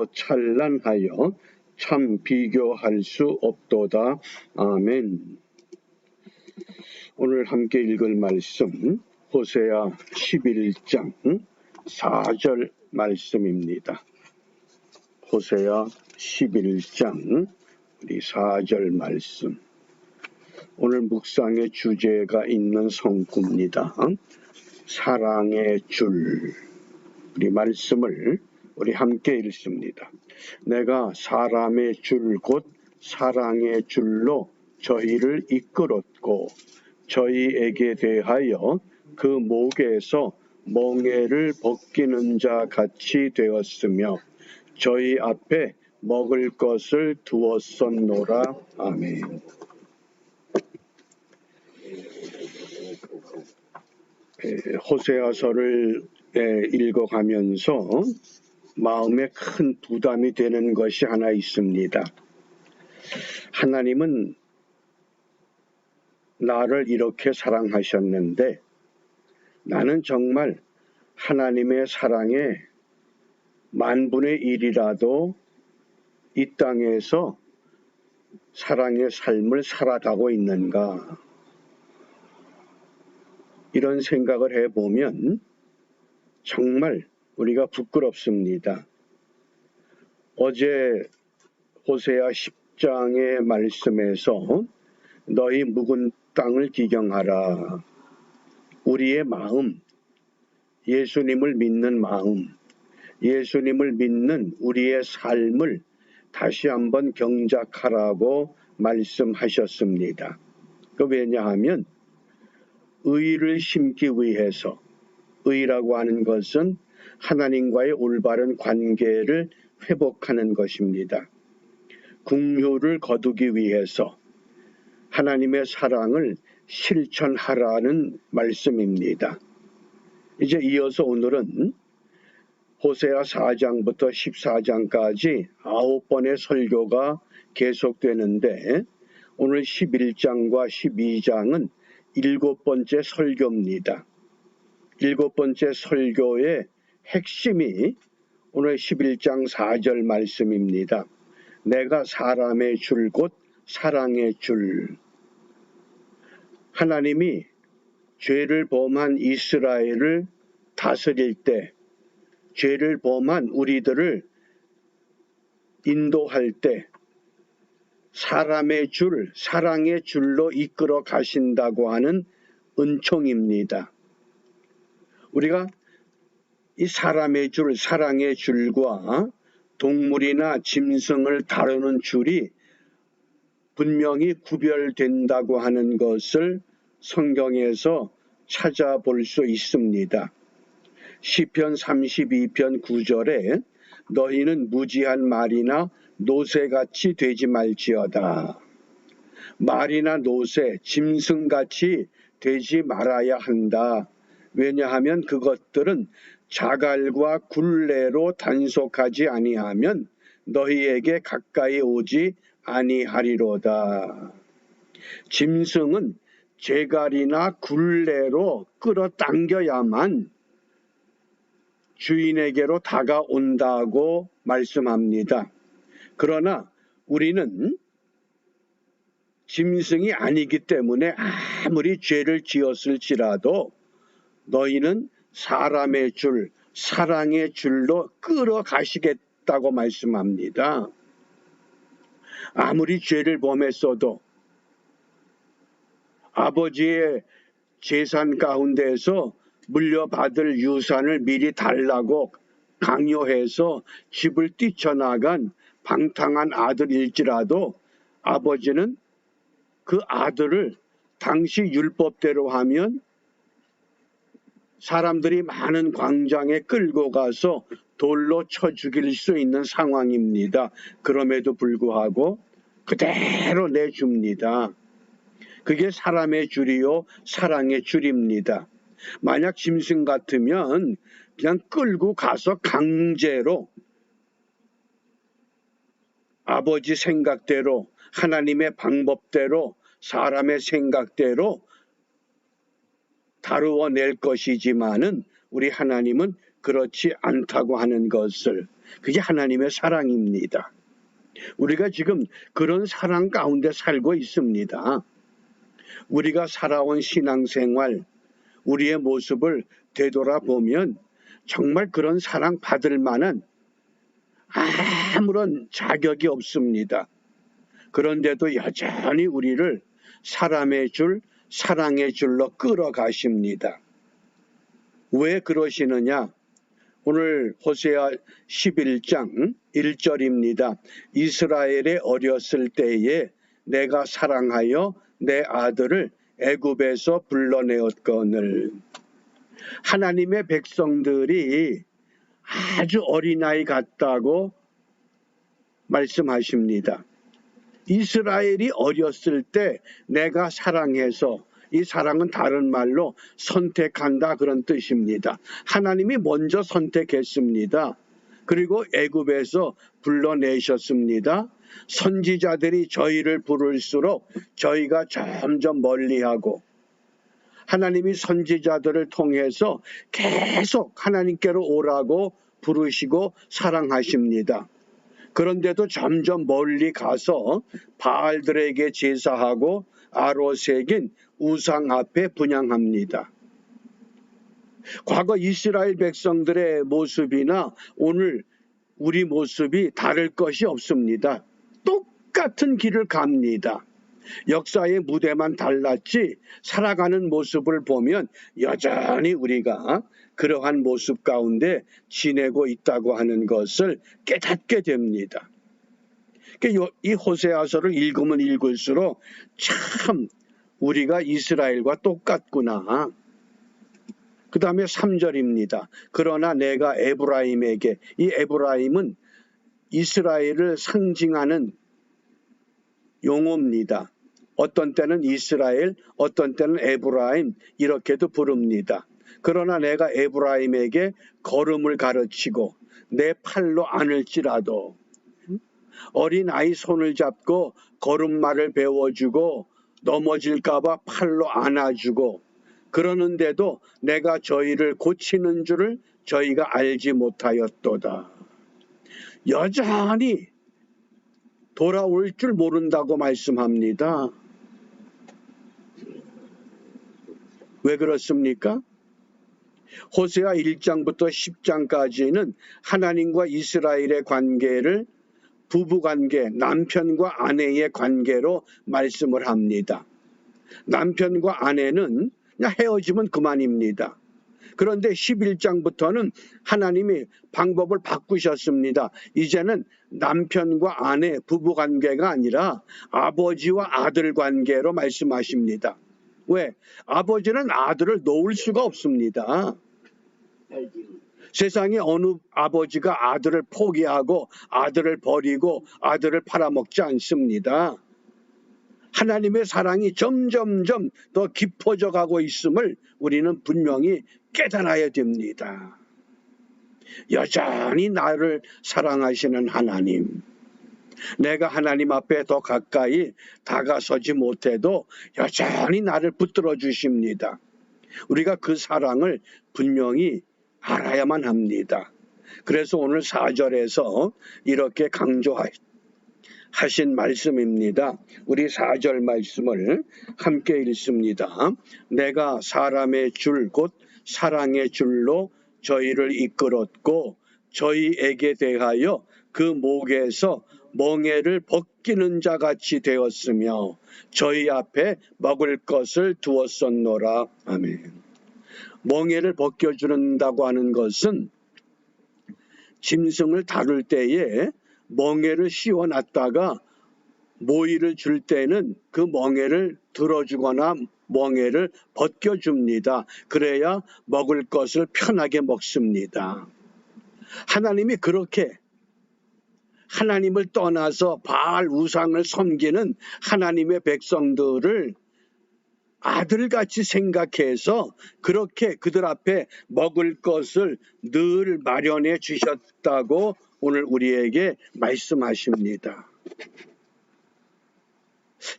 더 찬란하여 참 비교할 수 없도다. 아멘. 오늘 함께 읽을 말씀 호세아 11장 4절 말씀입니다. 호세아 11장 우리 4절 말씀 오늘 묵상의 주제가 있는 성구입니다. 사랑의 줄 우리 말씀을 우리 함께 읽습니다. 내가 사람의 줄 곧 사랑의 줄로 저희를 이끌었고 저희에게 대하여 그 목에서 멍에를 벗기는 자 같이 되었으며 저희 앞에 먹을 것을 두었었노라. 아멘. 호세아서를 읽어가면서 마음에 큰 부담이 되는 것이 하나 있습니다. 하나님은 나를 이렇게 사랑하셨는데 나는 정말 하나님의 사랑에 만분의 일이라도 이 땅에서 사랑의 삶을 살아가고 있는가 이런 생각을 해보면 정말 우리가 부끄럽습니다. 어제 호세아 10장의 말씀에서 너희 묵은 땅을 기경하라. 우리의 마음, 예수님을 믿는 마음, 예수님을 믿는 우리의 삶을 다시 한번 경작하라고 말씀하셨습니다. 그 왜냐하면 의를 심기 위해서 의라고 하는 것은 하나님과의 올바른 관계를 회복하는 것입니다. 궁효를 거두기 위해서 하나님의 사랑을 실천하라는 말씀입니다. 이제 이어서 오늘은 호세아 4장부터 14장까지 아홉 번의 설교가 계속되는데 오늘 11장과 12장은 일곱 번째 설교입니다. 일곱 번째 설교의 핵심이 오늘 11장 4절 말씀입니다. 내가 사람의 줄 곧 사랑의 줄. 하나님이 죄를 범한 이스라엘을 다스릴 때 죄를 범한 우리들을 인도할 때 사람의 줄, 사랑의 줄로 이끌어 가신다고 하는 은총입니다. 우리가 이 사람의 줄, 사랑의 줄과 동물이나 짐승을 다루는 줄이 분명히 구별된다고 하는 것을 성경에서 찾아볼 수 있습니다. 시편 32편 9절에 너희는 무지한 말이나 노새같이 되지 말지어다. 말이나 노새, 짐승같이 되지 말아야 한다. 왜냐하면 그것들은 자갈과 굴레로 단속하지 아니하면 너희에게 가까이 오지 아니하리로다. 짐승은 제갈이나 굴레로 끌어당겨야만 주인에게로 다가온다고 말씀합니다. 그러나 우리는 짐승이 아니기 때문에 아무리 죄를 지었을지라도 너희는 사람의 줄, 사랑의 줄로 끌어가시겠다고 말씀합니다. 아무리 죄를 범했어도 아버지의 재산 가운데서 물려받을 유산을 미리 달라고 강요해서 집을 뛰쳐나간 방탕한 아들일지라도 아버지는 그 아들을 당시 율법대로 하면 사람들이 많은 광장에 끌고 가서 돌로 쳐 죽일 수 있는 상황입니다. 그럼에도 불구하고 그대로 내줍니다. 그게 사람의 줄이요 사랑의 줄입니다. 만약 짐승 같으면 그냥 끌고 가서 강제로 아버지 생각대로 하나님의 방법대로 사람의 생각대로 다루어 낼 것이지만은 우리 하나님은 그렇지 않다고 하는 것을 그게 하나님의 사랑입니다. 우리가 지금 그런 사랑 가운데 살고 있습니다. 우리가 살아온 신앙생활, 우리의 모습을 되돌아보면 정말 그런 사랑 받을 만한 아무런 자격이 없습니다. 그런데도 여전히 우리를 사람의 줄, 사랑의 줄로 끌어가십니다. 왜 그러시느냐? 오늘 호세아 11장 1절입니다. 이스라엘의 어렸을 때에 내가 사랑하여 내 아들을 애굽에서 불러내었거늘 하나님의 백성들이 아주 어린아이 같다고 말씀하십니다. 이스라엘이 어렸을 때 내가 사랑해서 이 사랑은 다른 말로 선택한다 그런 뜻입니다. 하나님이 먼저 선택했습니다. 그리고 애굽에서 불러내셨습니다. 선지자들이 저희를 부를수록 저희가 점점 멀리하고 하나님이 선지자들을 통해서 계속 하나님께로 오라고 부르시고 사랑하십니다. 그런데도 점점 멀리 가서 바알들에게 제사하고 아로색인 우상 앞에 분양합니다. 과거 이스라엘 백성들의 모습이나 오늘 우리 모습이 다를 것이 없습니다. 똑같은 길을 갑니다. 역사의 무대만 달랐지 살아가는 모습을 보면 여전히 우리가 그러한 모습 가운데 지내고 있다고 하는 것을 깨닫게 됩니다. 그러니까 이 호세아서를 읽으면 읽을수록 참 우리가 이스라엘과 똑같구나. 그 다음에 3절입니다. 그러나 내가 에브라임에게 이 에브라임은 이스라엘을 상징하는 용어입니다. 어떤 때는 이스라엘, 어떤 때는 에브라임 이렇게도 부릅니다. 그러나 내가 에브라임에게 걸음을 가르치고 내 팔로 안을지라도 어린 아이 손을 잡고 걸음마를 배워주고 넘어질까봐 팔로 안아주고 그러는데도 내가 저희를 고치는 줄을 저희가 알지 못하였도다. 여전히 돌아올 줄 모른다고 말씀합니다. 왜 그렇습니까? 호세아 1장부터 10장까지는 하나님과 이스라엘의 관계를 부부 관계, 남편과 아내의 관계로 말씀을 합니다. 남편과 아내는 헤어지면 그만입니다. 그런데 11장부터는 하나님이 방법을 바꾸셨습니다. 이제는 남편과 아내 부부 관계가 아니라 아버지와 아들 관계로 말씀하십니다. 왜? 아버지는 아들을 놓을 수가 없습니다. 세상에 어느 아버지가 아들을 포기하고 아들을 버리고 아들을 팔아먹지 않습니다. 하나님의 사랑이 점점점 더 깊어져 가고 있음을 우리는 분명히 깨달아야 됩니다. 여전히 나를 사랑하시는 하나님. 내가 하나님 앞에 더 가까이 다가서지 못해도 여전히 나를 붙들어 주십니다. 우리가 그 사랑을 분명히 알아야만 합니다. 그래서 오늘 4절에서 이렇게 강조하신 말씀입니다. 우리 4절 말씀을 함께 읽습니다. 내가 사람의 줄, 곧 사랑의 줄로 저희를 이끌었고 저희에게 대하여 그 목에서 멍에를 벗기는 자 같이 되었으며 저희 앞에 먹을 것을 두었었노라. 아멘. 멍에를 벗겨준다고 하는 것은 짐승을 다룰 때에 멍에를 씌워놨다가 모이를 줄 때는 그 멍에를 들어주거나 멍에를 벗겨줍니다. 그래야 먹을 것을 편하게 먹습니다. 하나님이 그렇게 하나님을 떠나서 바알 우상을 섬기는 하나님의 백성들을 아들같이 생각해서 그렇게 그들 앞에 먹을 것을 늘 마련해 주셨다고 오늘 우리에게 말씀하십니다.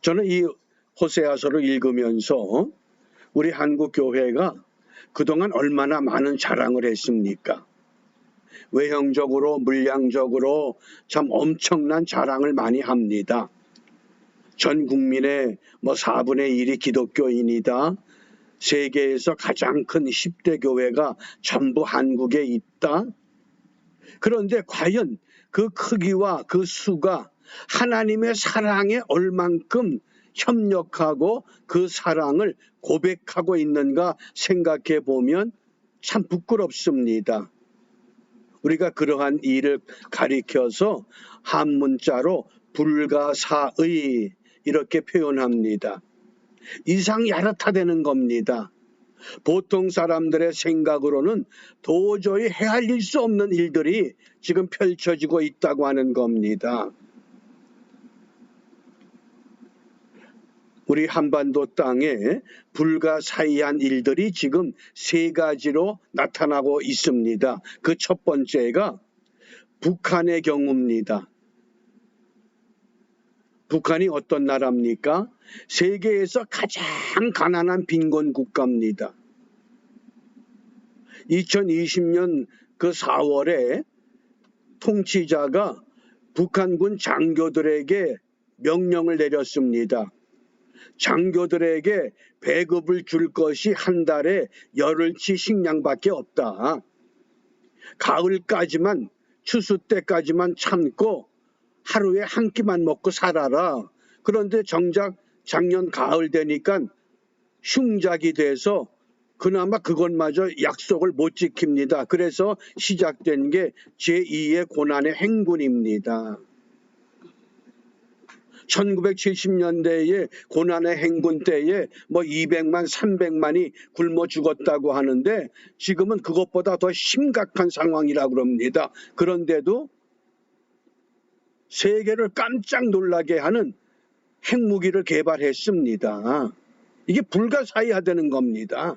저는 이 호세아서를 읽으면서 우리 한국 교회가 그동안 얼마나 많은 자랑을 했습니까? 외형적으로 물량적으로 참 엄청난 자랑을 많이 합니다. 전 국민의 뭐 4분의 1이 기독교인이다. 세계에서 가장 큰 10대 교회가 전부 한국에 있다. 그런데 과연 그 크기와 그 수가 하나님의 사랑에 얼만큼 협력하고 그 사랑을 고백하고 있는가 생각해 보면 참 부끄럽습니다. 우리가 그러한 일을 가리켜서 한문자로 불가사의 이렇게 표현합니다. 이상 야릇하다는 겁니다. 보통 사람들의 생각으로는 도저히 헤아릴 수 없는 일들이 지금 펼쳐지고 있다고 하는 겁니다. 우리 한반도 땅에 불가사의한 일들이 지금 세 가지로 나타나고 있습니다. 그 첫 번째가 북한의 경우입니다. 북한이 어떤 나라입니까? 세계에서 가장 가난한 빈곤 국가입니다. 2020년 그 4월에 통치자가 북한군 장교들에게 명령을 내렸습니다. 장교들에게 배급을 줄 것이 한 달에 열흘치 식량밖에 없다. 가을까지만 추수 때까지만 참고 하루에 한 끼만 먹고 살아라. 그런데 정작 작년 가을 되니까 흉작이 돼서 그나마 그것마저 약속을 못 지킵니다. 그래서 시작된 게 제2의 고난의 행군입니다. 1970년대에 고난의 행군 때에 뭐 200만, 300만이 굶어 죽었다고 하는데 지금은 그것보다 더 심각한 상황이라고 그럽니다. 그런데도 세계를 깜짝 놀라게 하는 핵무기를 개발했습니다. 이게 불가사의하다는 겁니다.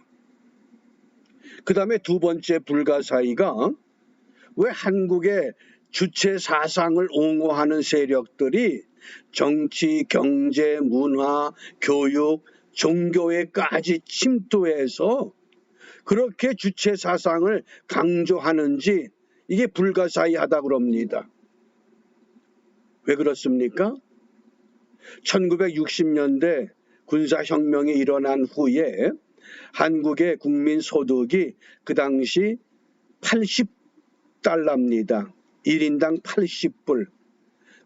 그 다음에 두 번째 불가사의가 왜 한국의 주체 사상을 옹호하는 세력들이 정치, 경제, 문화, 교육, 종교에까지 침투해서 그렇게 주체 사상을 강조하는지 이게 불가사의하다 그럽니다. 왜 그렇습니까? 1960년대 군사혁명이 일어난 후에 한국의 국민 소득이 그 당시 80달러입니다. 1인당 80불.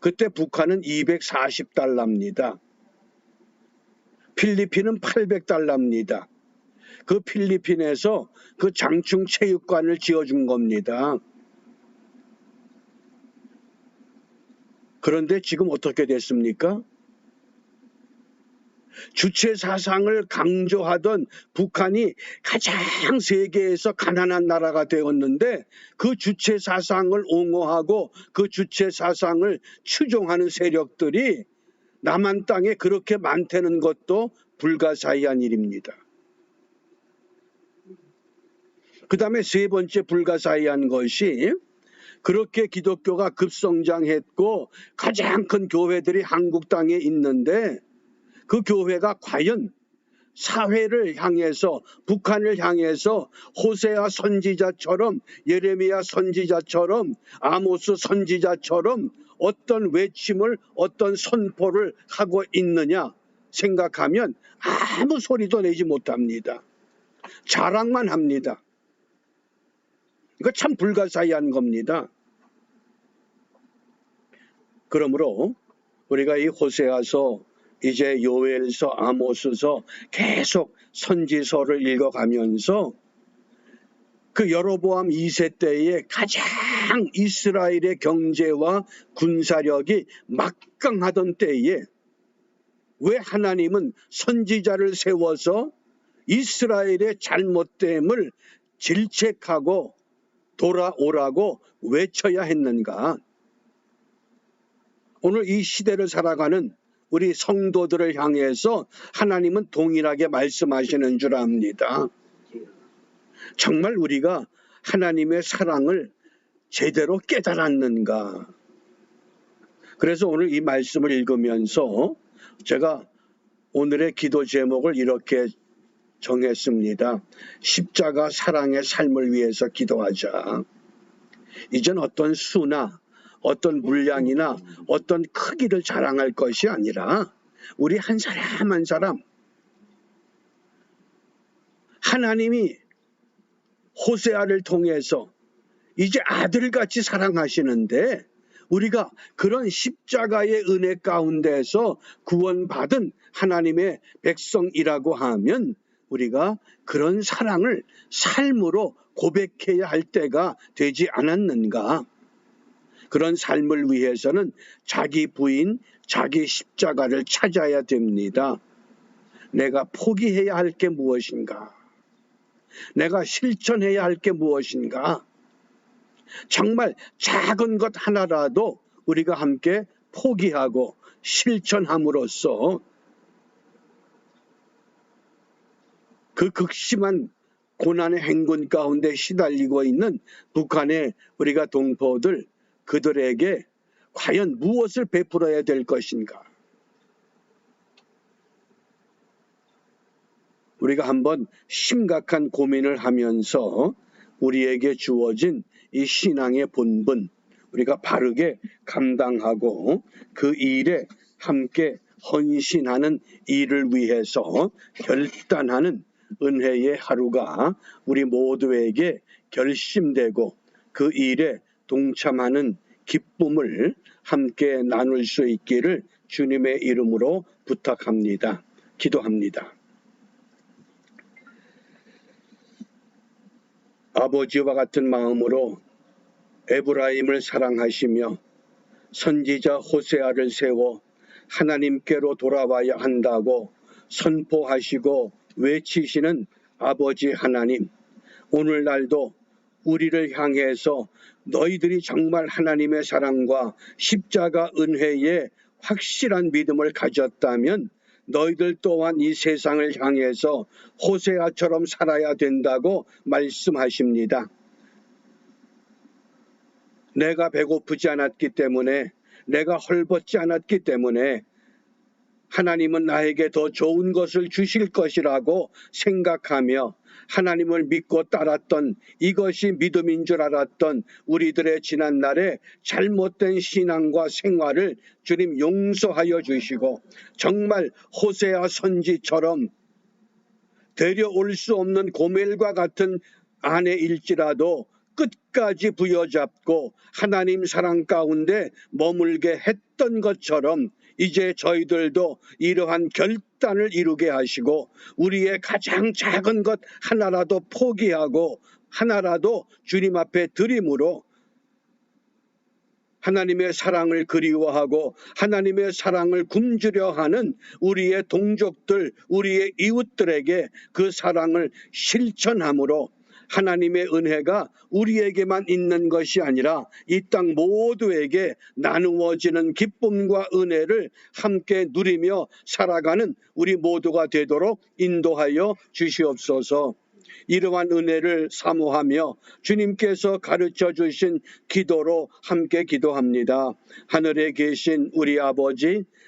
그때 북한은 240달러입니다. 필리핀은 800달러입니다. 그 필리핀에서 그 장충 체육관을 지어준 겁니다. 그런데 지금 어떻게 됐습니까? 주체 사상을 강조하던 북한이 가장 세계에서 가난한 나라가 되었는데 그 주체 사상을 옹호하고 그 주체 사상을 추종하는 세력들이 남한 땅에 그렇게 많다는 것도 불가사의한 일입니다. 그 다음에 세 번째 불가사의한 것이 그렇게 기독교가 급성장했고 가장 큰 교회들이 한국 땅에 있는데 그 교회가 과연 사회를 향해서 북한을 향해서 호세아 선지자처럼 예레미야 선지자처럼 아모스 선지자처럼 어떤 외침을 어떤 선포를 하고 있느냐 생각하면 아무 소리도 내지 못합니다. 자랑만 합니다. 이거 참 불가사의한 겁니다. 그러므로 우리가 이 호세아서 이제 요엘서 아모스서 계속 선지서를 읽어가면서 그 여로보암 2세 때에 가장 이스라엘의 경제와 군사력이 막강하던 때에 왜 하나님은 선지자를 세워서 이스라엘의 잘못됨을 질책하고 돌아오라고 외쳐야 했는가? 오늘 이 시대를 살아가는 우리 성도들을 향해서 하나님은 동일하게 말씀하시는 줄 압니다. 정말 우리가 하나님의 사랑을 제대로 깨달았는가? 그래서 오늘 이 말씀을 읽으면서 제가 오늘의 기도 제목을 이렇게 정했습니다. 십자가 사랑의 삶을 위해서 기도하자. 이젠 어떤 수나 어떤 물량이나 어떤 크기를 자랑할 것이 아니라 우리 한 사람 한 사람 하나님이 호세아를 통해서 이제 아들같이 사랑하시는데 우리가 그런 십자가의 은혜 가운데서 구원받은 하나님의 백성이라고 하면 우리가 그런 사랑을 삶으로 고백해야 할 때가 되지 않았는가? 그런 삶을 위해서는 자기 부인, 자기 십자가를 찾아야 됩니다. 내가 포기해야 할 게 무엇인가? 내가 실천해야 할 게 무엇인가? 정말 작은 것 하나라도 우리가 함께 포기하고 실천함으로써 그 극심한 고난의 행군 가운데 시달리고 있는 북한의 우리가 동포들 그들에게 과연 무엇을 베풀어야 될 것인가? 우리가 한번 심각한 고민을 하면서 우리에게 주어진 이 신앙의 본분, 우리가 바르게 감당하고 그 일에 함께 헌신하는 일을 위해서 결단하는 은혜의 하루가 우리 모두에게 결심되고 그 일에 동참하는 기쁨을 함께 나눌 수 있기를 주님의 이름으로 부탁합니다. 기도합니다. 아버지와 같은 마음으로 에브라임을 사랑하시며 선지자 호세아를 세워 하나님께로 돌아와야 한다고 선포하시고 외치시는 아버지 하나님, 오늘날도 우리를 향해서 너희들이 정말 하나님의 사랑과 십자가 은혜에 확실한 믿음을 가졌다면 너희들 또한 이 세상을 향해서 호세아처럼 살아야 된다고 말씀하십니다. 내가 배고프지 않았기 때문에 내가 헐벗지 않았기 때문에 하나님은 나에게 더 좋은 것을 주실 것이라고 생각하며 하나님을 믿고 따랐던 이것이 믿음인 줄 알았던 우리들의 지난날의 잘못된 신앙과 생활을 주님 용서하여 주시고 정말 호세아 선지처럼 데려올 수 없는 고멜과 같은 아내일지라도 끝까지 부여잡고 하나님 사랑 가운데 머물게 했던 것처럼 이제 저희들도 이러한 결단을 이루게 하시고 우리의 가장 작은 것 하나라도 포기하고 하나라도 주님 앞에 드림으로 하나님의 사랑을 그리워하고 하나님의 사랑을 굶주려 하는 우리의 동족들, 우리의 이웃들에게 그 사랑을 실천함으로 하나님의 은혜가 우리에게만 있는 것이 아니라 이 땅 모두에게 나누어지는 기쁨과 은혜를 함께 누리며 살아가는 우리 모두가 되도록 인도하여 주시옵소서. 이러한 은혜를 사모하며 주님께서 가르쳐 주신 기도로 함께 기도합니다. 하늘에 계신 우리 아버지,